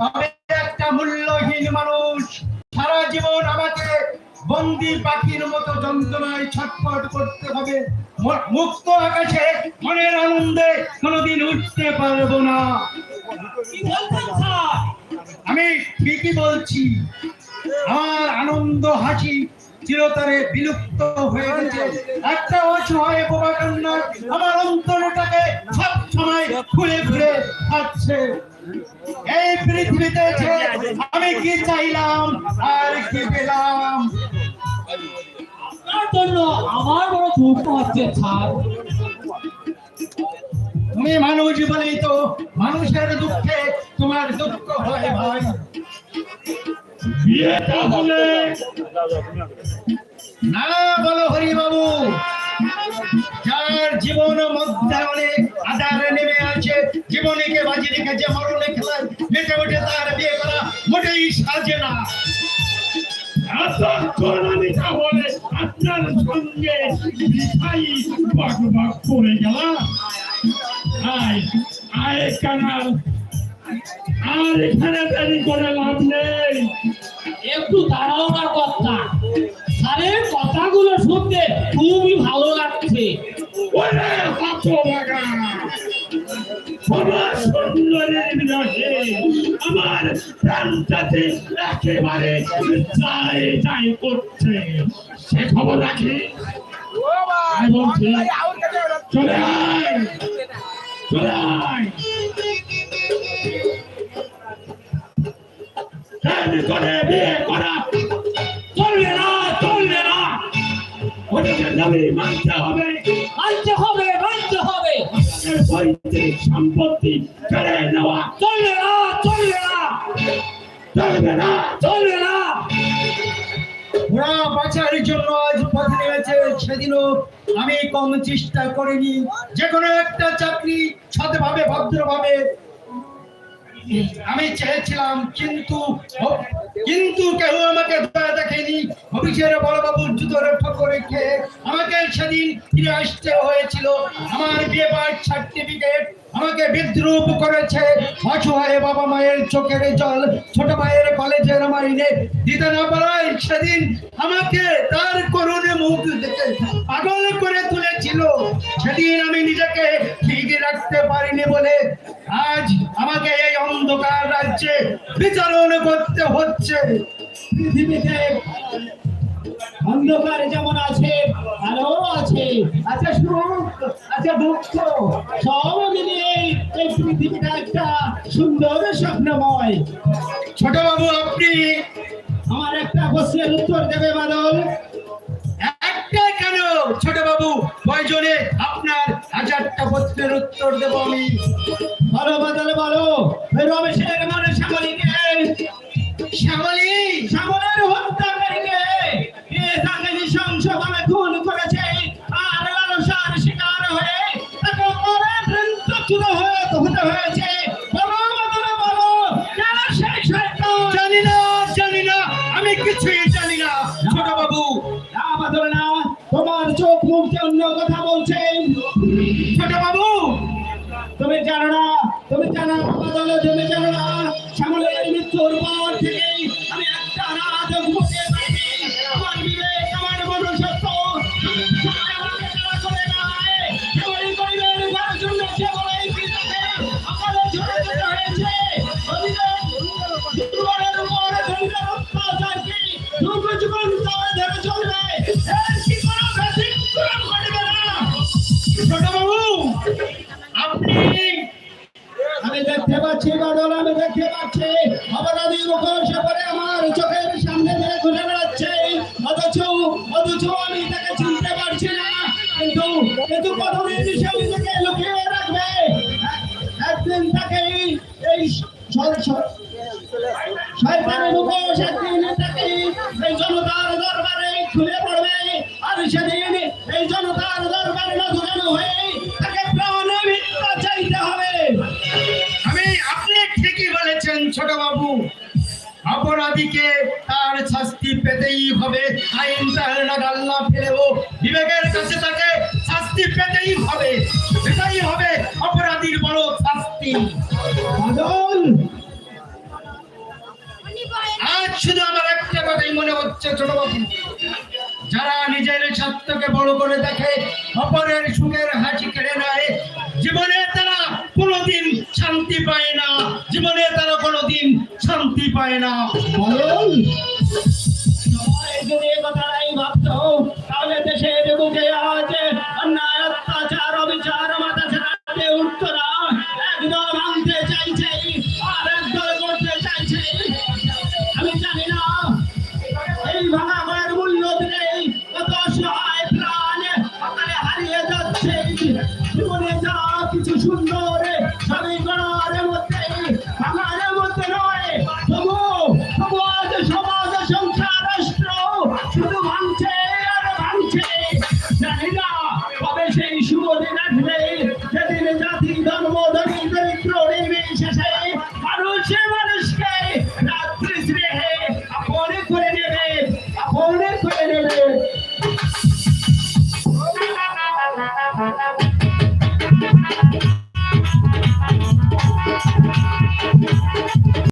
তবে একটা মূল্যহীন মানুষ সারা জীবন আমাকে বন্দি পাখির মতো যন্ত্রণায় ছটফট করতে হবে। মুক্ত আকাশে মনের আনন্দে কোনোদিন উঠতে পারব না। আমি ঠিকই বলছি আমার আনন্দ হাসি চিরতরে বিলুপ্ত হয়ে গেছে। একটা অসহায় বোবা কান্না আমার অন্তরটাকে সব সময় ঘুরে ঘুরে খাচ্ছে। এই পৃথিবীতে আমি কি চাইলাম? আর কি পেলাম? আপনার জন্য আমার বড় দুঃখ হচ্ছে স্যার তুমি মানুষ বলেই তো মানুষের দুঃখে তোমার দুঃখ হয় ভাই। বিয়েটা হলে না বলো হরি বাবু যার জীবন জীবনীকে বাজি রেখেছে মরণে খেলায় মেটে ওঠে তার বিয়ে করা মোটেই সাজে না। এতক্ষণ আমি তাহলে আপনার সঙ্গে মিঠাই বাগ বাগ করে গেলাম। আয় আয় কানাল। আর এখানে দেরি করে লাভ নেই। একটু দাঁড়াও না কথা। স্যারের কথাগুলো শুনতে খুবই ভালো লাগছে। ওরে কত লাগা প্রাণটাতে একেবারে চাই করছে সে খবর রাখি। চলে চলবে না চলবে না। মানতে হবে। পৈতৃক সম্পত্তি কেড়ে নেওয়া চলবে না চলবে না। চলবে না। চলবে না। ওরা বাঁচার জন্য আজ পথে নেমেছে সেদিনও আমি কম চেষ্টা করিনি। যে কোনো একটা চাকরি সৎভাবে ভদ্রভাবে আমি চেয়েছিলাম কিন্তু কিন্তু কেউ আমাকে দয়া দেখেনি। অফিসের বড়বাবুর জুতোর ঠকরে খেয়ে আমাকে সেদিন ফিরে আসতে হয়েছিল। আমার বিয়ে সার্টিফিকেট আমাকে বিদ্রুপ করেছে। অসহায় বাবা মায়ের চোখের জল, ছোট ভাইয়ের কলেজের মাইনে দিতে না পারায় সেদিন আমাকে তার করুণে মুখ দেখে পাগল করে তুলেছিল। সেদিন আমি নিজেকে ঠিক রাখতে পারিনি বলে আজ আমাকে এই অন্ধকার রাজ্যে বিচারণ করতে হচ্ছে। পৃথিবীতে অন্ধকার যেমন আছে আলো আছে। আছে সুখ আছে দুঃখ সব মিলিয়ে এই পৃথিবীটা একটা সুন্দর স্বপ্নময়। ছোট বাবু আপনি আমার একটা প্রশ্নের উত্তর দেবে বাদল। একটা কেন? ছোট বাবু প্রয়োজনে আপনার হাজারটা প্রশ্নের উত্তর দেব আমি? বলো বাদল বলো। রমেশের মনে শ্যামলীকে। শ্যামলী? শ্যামলের হত্যাকারীকে কথা সামনে ধরে ঘুরে বেড়াচ্ছে। অথচ অথচ আমি তাকে চিনতে পারছি না। কিন্তু কিন্তু কতদিন নিজেকে লুকিয়ে রাখবে। একদিন তাকে এই- শয়তানের মুখোশ একদিন তাকে এই জনতার দরবারে খুলে পড়বে। আর সেদিন এই জনতার দরবারে নজরানো হয়ে তাকে প্রাণে চাইতে হবে। অপরাধীকে তার শাস্তি পেতেই হবে। আইন তার নাগাল্লা ফেলেও বিবেকের কাছে তাকে শাস্তি পেতেই হবে। সেটাই হবে অপরাধীর বড় শাস্তি। আজ শুধু আমার একটা কথাই মনে হচ্ছে ছোট বাবু। যারা নিজের স্বার্থকে বড় করে দেখে অপরের সুখের হাসি কেড়ে নেয় জীবনে তারা কোনোদিন শান্তি পায় না। জীবনে তারা কোনোদিন শান্তি পায় না। বলুন যদি কথাটাই ভাবতো তাহলে দেশের বুকে আজ অন্যায় অত্যাচার অবিচার মাথা ছাড়াতে উঠতো না। একদল ভাঙতে চাইছে আর একদল করতে চাইছে। আমি জানি না এই ভাঙা ঘরের মূল্য নেই কত প্রাণ হারিয়ে যাচ্ছে। জীবনে যা কিছু সুন্দর Yes.